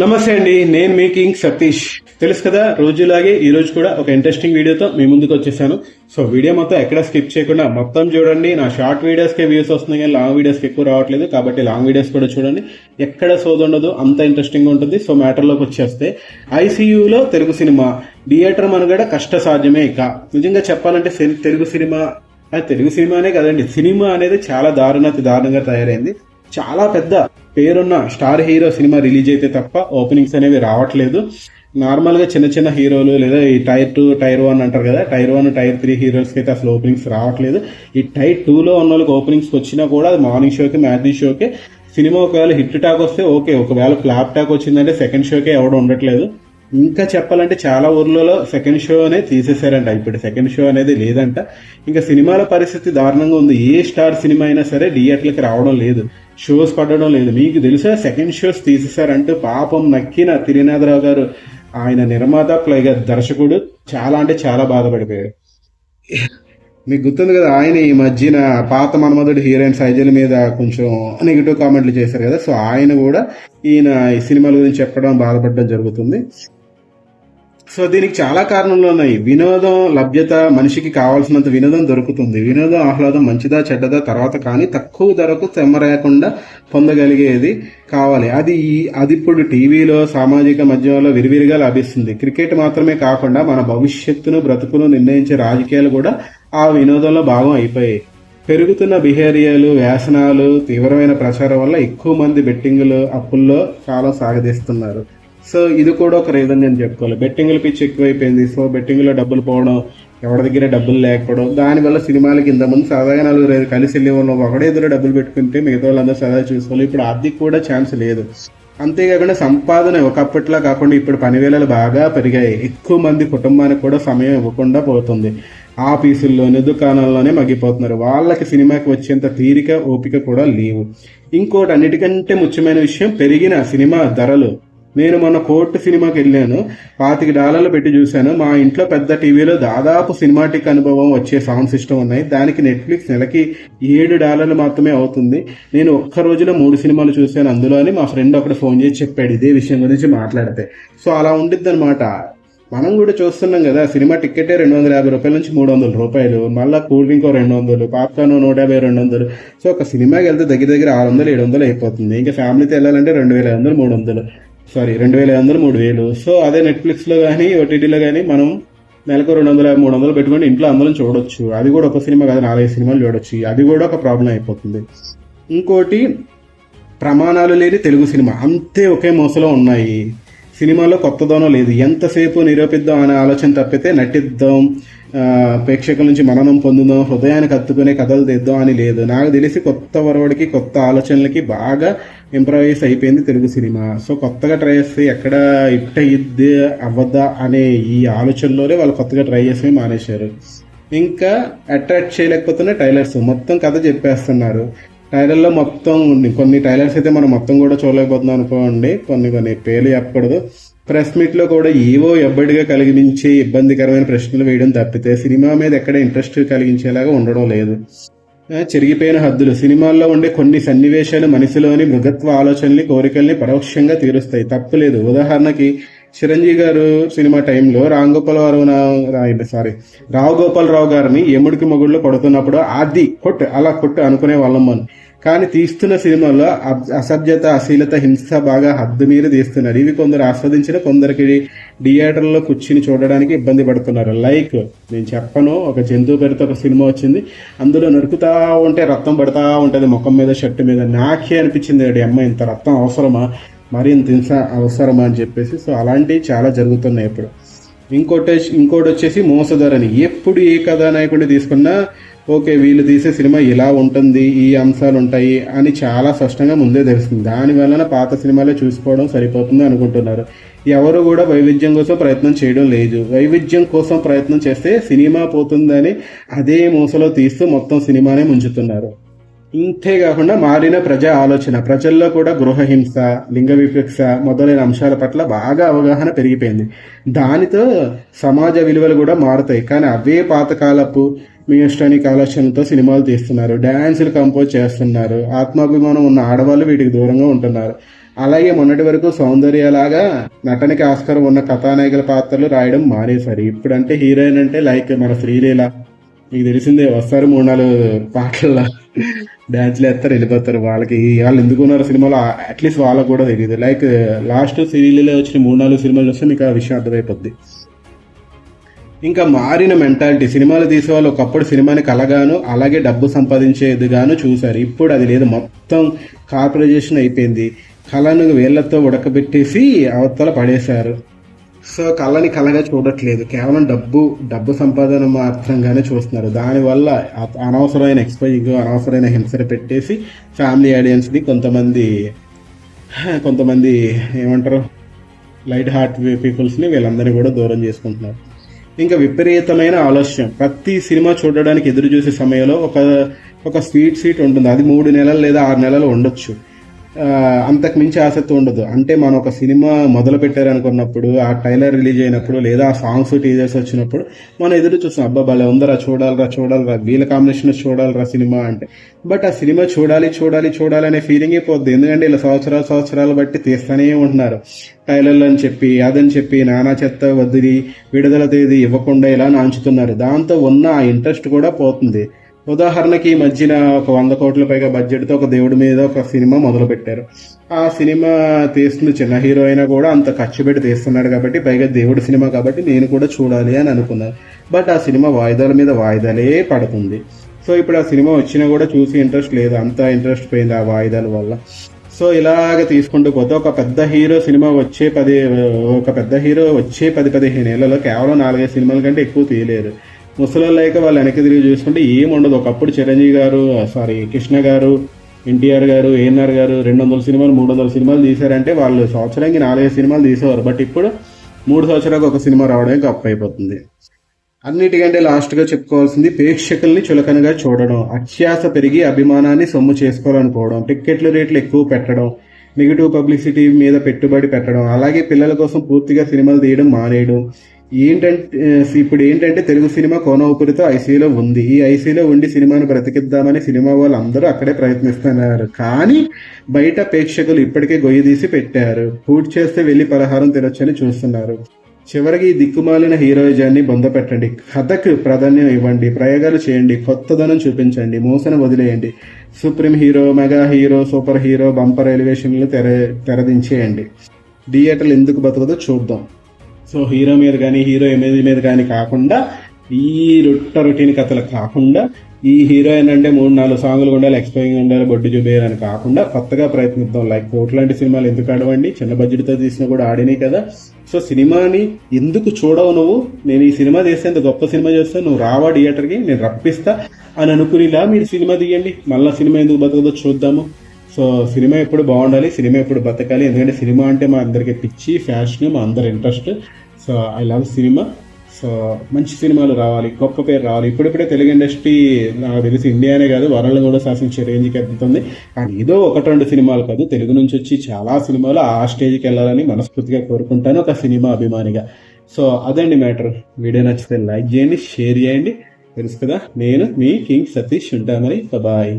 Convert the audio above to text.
నమస్తే అండి నేను మీ కింగ్ సతీష్. తెలుసు కదా రోజులాగే ఈ రోజు కూడా ఒక ఇంట్రెస్టింగ్ వీడియోతో మీ ముందుకు వచ్చేసాను. సో వీడియో మొత్తం ఎక్కడ స్కిప్ చేయకుండా మొత్తం చూడండి. నా షార్ట్ వీడియోస్కే వ్యూస్ వస్తున్నాయి కానీ లాంగ్ వీడియోస్కి ఎక్కువ రావట్లేదు. కాబట్టి లాంగ్ వీడియోస్ కూడా చూడండి. ఎక్కడ సోది ఉండదు అంత ఇంట్రెస్టింగ్ ఉంటుంది. సో మ్యాటర్లోకి వచ్చేస్తే ఐసీయూలో తెలుగు సినిమా థియేటర్ మనుగడ కష్ట సాధ్యమే ఇక. నిజంగా చెప్పాలంటే తెలుగు సినిమా తెలుగు సినిమానే కదండి. సినిమా అనేది చాలా దారుణ దారుణంగా తయారైంది. చాలా పెద్ద పేరున్న స్టార్ హీరో సినిమా రిలీజ్ అయితే తప్ప ఓపెనింగ్స్ అనేవి రావట్లేదు. నార్మల్గా చిన్న చిన్న హీరోలు లేదా ఈ టైర్ టూ టైర్ వన్ అంటారు కదా టైర్ వన్ టైర్ త్రీ హీరోస్కి అయితే అసలు ఓపెనింగ్స్ రావట్లేదు. ఈ టైర్ టూలో ఉన్న వాళ్ళకి ఓపెనింగ్స్ వచ్చినా కూడా అది మార్నింగ్ షోకి మ్యాట్నీ షోకి. సినిమా ఒకవేళ హిట్ టాక్ వస్తే ఓకే ఒకవేళ ఫ్లాప్ టాక్ వచ్చిందంటే సెకండ్ షోకే ఎవడు ఉండట్లేదు. ఇంకా చెప్పాలంటే చాలా ఊర్లలో సెకండ్ షో అనే తీసేశారంట. ఇప్పుడు సెకండ్ షో అనేది లేదంట. ఇంకా సినిమాల పరిస్థితి దారుణంగా ఉంది. ఏ స్టార్ సినిమా అయినా సరే థియేటర్లకి రావడం లేదు. షోస్ పడడం లేదు. మీకు తెలుసా సెకండ్ షోస్ తీసేశారంటూ పాపం నక్కిన తిరునాథరావు గారు ఆయన నిర్మాత పైగా దర్శకుడు చాలా అంటే చాలా బాధపడిపోయాడు. మీకు గుర్తుంది కదా ఆయన ఈ మధ్యన పాత మన్మధుడు హీరోయిన్ సైజల్ మీద కొంచెం నెగిటివ్ కామెంట్లు చేశారు కదా. సో ఆయన కూడా ఈయన ఈ సినిమాల గురించి చెప్పడం బాధపడడం జరుగుతుంది. సో దీనికి చాలా కారణాలు ఉన్నాయి. వినోదం లభ్యత మనిషికి కావాల్సినంత వినోదం దొరుకుతుంది. వినోదం ఆహ్లాదం మంచిదా చెడ్డదా తర్వాత కానీ తక్కువ ధరకు తెమ్మరేయకుండా పొందగలిగేది కావాలి. అది ఈ- అది ఇప్పుడు టీవీలో సామాజిక మాధ్యమంలో విరివిరిగా లభిస్తుంది. క్రికెట్ మాత్రమే కాకుండా మన భవిష్యత్తును బ్రతుకును నిర్ణయించే రాజకీయాలు కూడా ఆ వినోదంలో భాగం అయిపోయాయి. పెరుగుతున్న బిహేవియర్లు వ్యాసనాలు తీవ్రమైన ప్రచారం వల్ల ఎక్కువ మంది బెట్టింగ్లు అప్పుల్లో కాలం సాగదీస్తున్నారు. సో ఇది కూడా ఒక రీజన్ నేను చెప్పుకోవాలి. బెట్టింగ్ల పిచ్చి ఎక్కువైపోయింది. సో బెట్టింగ్లో డబ్బులు పోవడం ఎవరి దగ్గర డబ్బులు లేకపోవడం దానివల్ల సినిమాలకి ఇంతమంది సరదాగా నలుగురు ఐదు కలిసి వెళ్ళే వాళ్ళం ఒకడే ఇద్దరు డబ్బులు పెట్టుకుంటే మిగతా వాళ్ళందరూ సరదా చూసుకోవాలి ఇప్పుడు ఆర్థిక కూడా ఛాన్స్ లేదు. అంతేకాకుండా సంపాదన ఒకప్పట్లో కాకుండా ఇప్పుడు పనివేళలు బాగా పెరిగాయి. ఎక్కువ మంది కుటుంబానికి కూడా సమయం ఇవ్వకుండా పోతుంది. ఆఫీసుల్లోనే దుకాణాల్లోనే మగ్గిపోతున్నారు. వాళ్ళకి సినిమాకి వచ్చేంత తీరిక ఓపిక కూడా లేవు. ఇంకోటి అన్నిటికంటే ముఖ్యమైన విషయం పెరిగిన సినిమా ధరలు. నేను మొన్న కోర్టు సినిమాకి వెళ్ళాను పాతిక డాలర్లు పెట్టి చూశాను. మా ఇంట్లో పెద్ద టీవీలో దాదాపు సినిమాటిక్ అనుభవం వచ్చే సౌండ్ సిస్టమ్ ఉన్నాయి. దానికి నెట్ఫ్లిక్స్ నెలకి ఏడు డాలర్లు మాత్రమే అవుతుంది. నేను ఒక్క రోజులో మూడు సినిమాలు చూశాను. అందులో అని మా ఫ్రెండ్ ఒకటి ఫోన్ చేసి చెప్పాడు ఇదే విషయం గురించి మాట్లాడితే. సో అలా ఉండిద్ది అనమాట మనం కూడా చూస్తున్నాం కదా సినిమా టికెటే రెండు వందల యాభై రూపాయల నుంచి మూడు వందల రూపాయలు మళ్ళీ కూల్ డ్రింక్ రెండు వందలు పాప్కార్న్ నూట యాభై రెండు వందలు సో ఒక సినిమాకి వెళ్తే దగ్గర దగ్గర ఆరు వందలు ఏడు వందలు అయిపోతుంది. ఇంకా ఫ్యామిలీతో వెళ్ళాలంటే రెండు వేల ఐదు వందలు మూడు వందలు. సారీ రెండు వేల ఐదు వందలు మూడు వేలు. సో అదే నెట్ఫ్లిక్స్లో కానీ ఓటీటీలో కానీ మనం నెలకు రెండు వందల మూడు వందలు పెట్టుకొని ఇంట్లో అందరం చూడొచ్చు. అది కూడా ఒక సినిమా కాదు నాలుగైదు సినిమాలు చూడొచ్చు. అది కూడా ఒక ప్రాబ్లం అయిపోతుంది. ఇంకోటి ప్రమాణాలు లేని తెలుగు సినిమా. అంతే ఒకే మోసలో ఉన్నాయి. సినిమాలో కొత్తదనం లేదు. ఎంతసేపు నిరూపిద్దాం అనే ఆలోచన తప్పితే నటిద్దాం ప్రేక్షకుల నుంచి మననం పొందుదాం హృదయానికి హత్తుకునే కథలు తెద్దాం అని లేదు. నాకు తెలిసి కొత్త వరవడికి కొత్త ఆలోచనలకి బాగా ఇంప్రవైజ్ అయిపోయింది తెలుగు సినిమా. సో కొత్తగా ట్రై చేస్తే ఎక్కడ ఇట్ అయ్యిద్ది అవ్వద్దా అనే ఈ ఆలోచనలోనే వాళ్ళు కొత్తగా ట్రై చేసి మానేశారు. ఇంకా అట్రాక్ట్ చేయలేకపోతున్న టైలర్స్ మొత్తం కథ చెప్పేస్తున్నారు. టైలర్లో మొత్తం కొన్ని టైలర్స్ అయితే మనం మొత్తం కూడా చూడలేకపోతున్నాం అనుకోండి. కొన్ని కొన్ని పేర్లు చెప్పకూడదు. ప్రెస్ మీట్లో కూడా ఏవో ఎబ్బడిగా కలిగించే ఇబ్బందికరమైన ప్రశ్నలు వేయడం తప్పితే సినిమా మీద ఎక్కడ ఇంట్రెస్ట్ కలిగించేలాగా ఉండడం లేదు. చెరిగిపోయిన హద్దులు. సినిమాల్లో ఉండే కొన్ని సన్నివేశాలు మనిషిలోని మృగత్వ ఆలోచనల్ని కోరికల్ని పరోక్షంగా తీరుస్తాయి. తప్పులేదు ఉదాహరణకి చిరంజీవి గారు సినిమా టైంలో రామ్ గోపాలరావు సారీ రావు గోపాలరావు గారిని ఎముడికి మొగుళ్ళు కొడుతున్నప్పుడు అది కొట్టు అలా కొట్టు అనుకునే వాళ్ళం మనం. కానీ తీస్తున్న సినిమాలో అబ్- అసభ్యత అశీలత హింస బాగా హద్దు మీరు తీస్తున్నారు. ఇవి కొందరు ఆస్వాదించిన కొందరికి థియేటర్లో కూర్చుని చూడడానికి ఇబ్బంది పడుతున్నారు. లైక్ నేను చెప్పను ఒక జంతువు పేరుతో ఒక సినిమా వచ్చింది. అందులో నరుకుతా ఉంటే రక్తం పడతా ఉంటుంది ముఖం మీద షర్ట్ మీద. నాకే అనిపించింది "ఏడి అమ్మ ఇంత రక్తం అవసరమా? మరి ఇంత హింస అవసరమా? అని చెప్పేసి. సో అలాంటివి చాలా జరుగుతున్నాయి ఇప్పుడు. ఇంకోటి ఇంకోటి వచ్చేసి మోసధరని ఎప్పుడు ఏ కథానాయకుడిని తీసుకున్నా ఓకే వీళ్ళు తీసే సినిమా ఇలా ఉంటుంది ఈ అంశాలు ఉంటాయి అని చాలా స్పష్టంగా ముందే తెలుస్తుంది. దాని వలన పాత సినిమాలే చూసుకోవడం సరిపోతుంది అనుకుంటున్నారు. ఎవరు కూడా వైవిధ్యం కోసం ప్రయత్నం చేయడం లేదు. వైవిధ్యం కోసం ప్రయత్నం చేస్తే సినిమా పోతుందని అదే మూసలో తీస్తూ మొత్తం సినిమానే ముంచుతున్నారు. ఇంతే కాకుండా మారిన ప్రజా ఆలోచన ప్రజల్లో కూడా గృహహింస లింగ వివక్ష మొదలైన అంశాల పట్ల బాగా అవగాహన పెరిగిపోయింది. దానితో సమాజ విలువలు కూడా మారుతాయి. కానీ అవే పాతకాలపు మీ ఆలోచనలతో సినిమాలు తీస్తున్నారు. డ్యాన్సులు కంపోజ్ చేస్తున్నారు. ఆత్మాభిమానం ఉన్న ఆడవాళ్ళు వీటికి దూరంగా ఉంటున్నారు. అలాగే మొన్నటి వరకు సౌందర్యలాగా నటనకి ఆస్కారం ఉన్న కథానాయకుల పాత్రలు రాయడం మానేశారు. ఇప్పుడంటే హీరోయిన్ అంటే లైక్ మన శ్రీలీల. మీకు తెలిసిందే వస్తారు మూడు నాలుగు పాటల డ్యాన్స్లు వేస్తారు వెళ్ళిపోతారు. వాళ్ళకి వాళ్ళు ఎందుకు ఉన్నారు సినిమాలో? అట్లీస్ట్ వాళ్ళకు కూడా తెలియదు. లైక్ లాస్ట్ శ్రీలీల వచ్చిన మూడు నాలుగు సినిమాలు వస్తే మీకు ఆ విషయం అర్థమైపోద్ది. ఇంకా మారిన మెంటాలిటీ సినిమాలు తీసేవాళ్ళు ఒకప్పుడు సినిమాని కలగాను అలాగే డబ్బు సంపాదించేదిగాను చూశారు. ఇప్పుడు అది లేదు. మొత్తం కార్పొరైజేషన్ అయిపోయింది. కళను వేళ్ళతో ఉడకబెట్టేసి అవతల పడేశారు. సో కళ్ళని కళగా చూడట్లేదు. కేవలం డబ్బు డబ్బు సంపాదన మాత్రంగానే చూస్తున్నారు. దానివల్ల అనవసరమైన ఎక్స్పోజింగ్ అనవసరమైన హింసలు పెట్టేసి ఫ్యామిలీ ఆడియన్స్ని కొంతమంది కొంతమంది ఏమంటారు లైట్ హార్ట్ పీపుల్స్ని వీళ్ళందరినీ కూడా దూరం చేసుకుంటున్నారు. ఇంకా విపరీతమైన ఆలస్యం. ప్రతి సినిమా చూడడానికి ఎదురు చూసే సమయంలో ఒక ఒక స్వీట్ సీట్ ఉంటుంది. అది మూడు నెలలు లేదా ఆరు నెలలు ఉండొచ్చు. అంతకు మించి ఆసక్తి ఉండదు. అంటే మనం ఒక సినిమా మొదలు పెట్టారనుకున్నప్పుడు ఆ టైలర్ రిలీజ్ అయినప్పుడు లేదా ఆ సాంగ్స్ టీజర్స్ వచ్చినప్పుడు మనం ఎదురు చూస్తాం అబ్బా భలే ఉందరా చూడాలరా చూడాలరా వీళ్ళ కాంబినేషన్ చూడాలరా సినిమా అంటే. బట్ ఆ సినిమా చూడాలి చూడాలి చూడాలి అనే ఫీలింగే పోద్ది. ఎందుకంటే ఇలా సంవత్సరాలు సంవత్సరాలు బట్టి తీస్తూనే ఉంటున్నారు. టైలర్లు అని చెప్పి అదని చెప్పి నానా చెత్త వదిలి విడుదల తేదీ ఇవ్వకుండా ఇలా నాంచుతున్నారు. దాంతో ఉన్న ఆ ఇంట్రెస్ట్ కూడా పోతుంది. ఉదాహరణకి ఈ మధ్యన ఒక వంద కోట్ల పైగా బడ్జెట్తో ఒక దేవుడి మీద ఒక సినిమా మొదలు పెట్టారు ఆ సినిమా తీస్తున్న చిన్న హీరో అయినా కూడా అంత ఖర్చు పెట్టి తీస్తున్నాడు కాబట్టి పైగా దేవుడి సినిమా కాబట్టి నేను కూడా చూడాలి అని అనుకున్నాను. బట్ ఆ సినిమా వాయిదాల మీద వాయిదాలే పడుతుంది. సో ఇప్పుడు ఆ సినిమా వచ్చినా కూడా చూసి ఇంట్రెస్ట్ లేదు. అంత ఇంట్రెస్ట్ పోయింది ఆ వాయిదాల వల్ల. సో ఇలాగ తీసుకుంటూ పోతే ఒక పెద్ద హీరో సినిమా వచ్చే పది ఒక పెద్ద హీరో వచ్చే పది పదిహేను ఏళ్ళలో కేవలం నాలుగైదు సినిమాల కంటే ఎక్కువ తీయలేరు. ముసలి అయితే వాళ్ళు వెనక్కి తిరిగి చూసుకుంటే ఏం ఉండదు. ఒకప్పుడు చిరంజీవి గారు సారీ కృష్ణ గారు ఎన్టీఆర్ గారు ఏఎన్ఆర్ గారు రెండు వందల సినిమాలు మూడు వందల సినిమాలు తీశారంటే వాళ్ళు సంవత్సరానికి నాలుగైదు సినిమాలు తీసేవారు. బట్ ఇప్పుడు మూడు సంవత్సరాలకు ఒక సినిమా రావడమే గొప్ప అయిపోతుంది. అన్నిటికంటే లాస్ట్గా చెప్పుకోవాల్సింది ప్రేక్షకుల్ని చులకనగా చూడడం అత్యాస పెరిగి అభిమానాన్ని సొమ్ము చేసుకోవాలనుకోవడం టిక్కెట్ల రేట్లు ఎక్కువ పెట్టడం నెగిటివ్ పబ్లిసిటీ మీద పెట్టుబడి పెట్టడం అలాగే పిల్లల కోసం పూర్తిగా సినిమాలు తీయడం మానేయడం ఏంటంటే ఇప్పుడు ఏంటంటే తెలుగు సినిమా కోనోపురితో ఐసీలో ఉంది. ఈ ఐసీలో ఉండి సినిమాను బ్రతికిద్దామని సినిమా వాళ్ళు అందరూ అక్కడే ప్రయత్నిస్తున్నారు. కానీ బయట ప్రేక్షకులు ఇప్పటికే గొయ్యి తీసి పెట్టారు. పూర్తి చేస్తే వెళ్ళి పలహారం తినొచ్చని చూస్తున్నారు. చివరికి ఈ దిక్కుమాలిన హీరోయిజాన్ని బొందపెట్టండి కథకు ప్రాధాన్యం ఇవ్వండి. ప్రయోగాలు చేయండి. కొత్తదనం చూపించండి. మూసను వదిలేయండి. Supreme hero mega hero super hero bumper ఎలివేషన్లు తెర తెరదించేయండి. థియేటర్లు ఎందుకు బతకదో చూద్దాం. సో హీరో మీద కానీ హీరో ఇమేజ్ మీద కానీ కాకుండా ఈ రొట్ట రొటీన్ కథలు కాకుండా ఈ హీరోయిన్ అంటే మూడు నాలుగు సాంగులు ఉండాలి ఎక్స్పైరింగ్ ఉండాలి బొడ్డు చూపేయాలని కాకుండా కొత్తగా ప్రయత్నిద్దాం. లైక్ కోట్ లాంటి సినిమాలు ఎందుకు ఆడవండి? చిన్న బడ్జెట్తో తీసినా కూడా ఆడినాయి కదా. సో సినిమాని ఎందుకు చూడవు నువ్వు? నేను ఈ సినిమా తీస్తే ఇంత గొప్ప సినిమా చేస్తే నువ్వు రావా థియేటర్కి నేను రప్పిస్తా అని అనుకునేలా మీరు సినిమా తీయండి. మళ్ళీ సినిమా ఎందుకు బతకదో చూద్దాము. సో సినిమా ఎప్పుడు బాగుండాలి సినిమా ఎప్పుడు బతకాలి ఎందుకంటే సినిమా అంటే మా అందరికి పిచ్చి ఫ్యాషన్ మా అందరి interest. So I love cinema. So మంచి సినిమాలు రావాలి గొప్ప పేరు రావాలి. ఇప్పుడిప్పుడే తెలుగు ఇండస్ట్రీ నాకు తెలిసి ఇండియానే కాదు వరల్డ్ కూడా శాసించే రేంజ్కి ఎదుగుతుంది కానీ ఏదో ఒకటి రెండు సినిమాలు కాదు తెలుగు నుంచి వచ్చి చాలా సినిమాలు ఆ స్టేజ్కి వెళ్ళాలని మనస్ఫూర్తిగా కోరుకుంటాను ఒక సినిమా అభిమానిగా. సో అదండి మ్యాటర్. వీడియో నచ్చితే లైక్ చేయండి షేర్ చేయండి. తెలుసు కదా నేను మీ కింగ్ సతీష్ ఉంటామని బాయ్